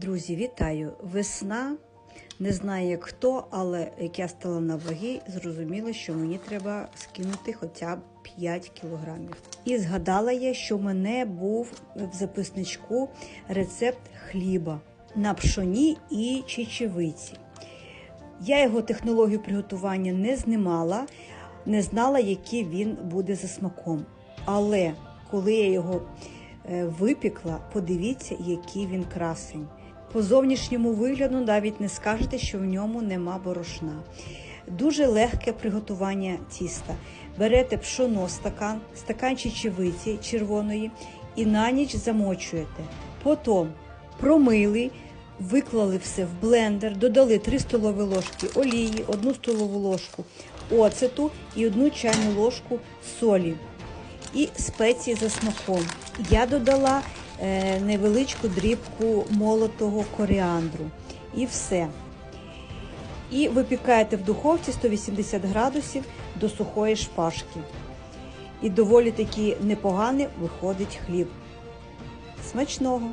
Друзі, вітаю! Весна. Не знаю, як хто, але як я стала на ваги, зрозуміла, що мені треба скинути хоча б 5 кілограмів. І згадала я, що в мене був в записничку рецепт хліба на пшоні і чечевиці. Я його технологію приготування не знімала, не знала, який він буде за смаком. Але коли я його е, випікла, подивіться, який він красень. По зовнішньому вигляду навіть не скажете, що в ньому нема борошна. Дуже легке приготування тіста. Берете пшоно стакан, стакан чечевиці червоної і на ніч замочуєте. Потім промили, виклали все в блендер, додали 3 столові ложки олії, 1 столову ложку оцету і 1 чайну ложку солі і спеції за смаком. Я додала невеличку дрібку молотого коріандру. І все. І випікаєте в духовці 180 градусів до сухої шпажки. І доволі таки непоганий виходить хліб. Смачного!